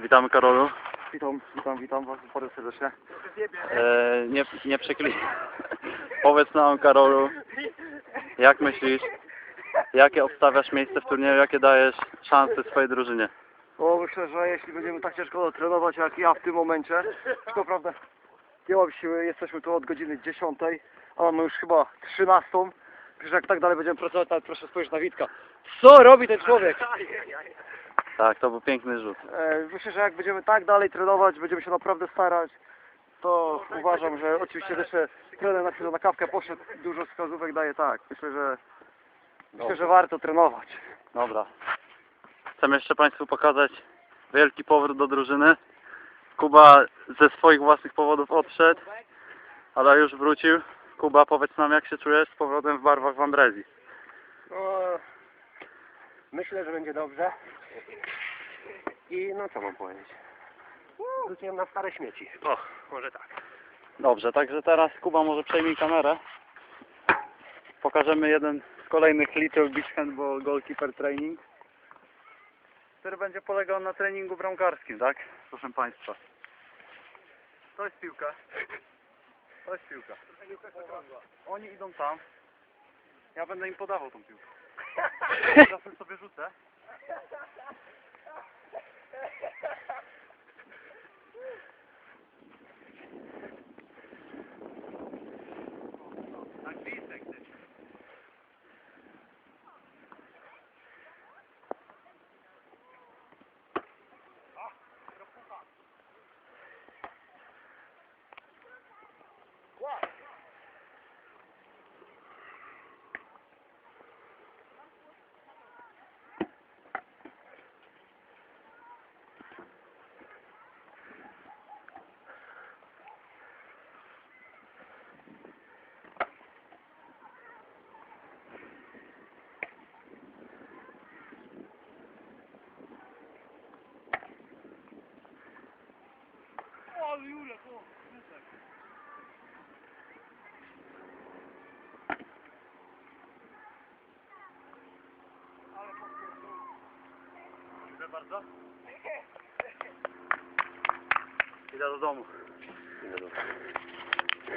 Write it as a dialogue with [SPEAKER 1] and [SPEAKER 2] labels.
[SPEAKER 1] Witamy Karolu.
[SPEAKER 2] Witam, witam, witam was bardzo serdecznie.
[SPEAKER 1] E, nie, nie przekli... Powiedz nam Karolu, jak myślisz, jakie obstawiasz miejsce w turnieju, jakie dajesz szanse swojej drużynie?
[SPEAKER 2] No myślę, że jeśli będziemy tak ciężko trenować jak ja w tym momencie, to prawda nie mam siły, jesteśmy tu od godziny 10, a mamy już chyba 13. Przecież jak tak dalej będziemy pracować, nawet proszę spojrzeć na Witka. Co robi ten człowiek?
[SPEAKER 1] Tak, to był piękny rzut.
[SPEAKER 2] E, myślę, że jak będziemy tak dalej trenować, będziemy się naprawdę starać, to uważam, że oczywiście jeszcze trener na chwilę na kawkę poszedł, dużo wskazówek daje tak. Myślę, że myślę, że warto trenować.
[SPEAKER 1] Dobra. Chcemy jeszcze Państwu pokazać wielki powrót do drużyny. Kuba ze swoich własnych powodów odszedł, ale już wrócił. Kuba, powiedz nam, jak się czujesz z powrotem w barwach w Ambrezji.
[SPEAKER 3] No, myślę, że będzie dobrze. I no co mam powiedzieć? Wróciłem na stare śmieci. O, może tak.
[SPEAKER 1] Dobrze, także teraz Kuba może przejmij kamerę. Pokażemy jeden z kolejnych Little Beach Handball Goalkeeper Training, który będzie polegał na treningu bramkarskim, tak? Proszę Państwa. To jest piłka. To jest piłka. Oni idą tam. Ja będę im podawał tą piłkę. Czasem sobie rzucę. Dziękuję bardzo. Idę do domu.
[SPEAKER 3] Idę do-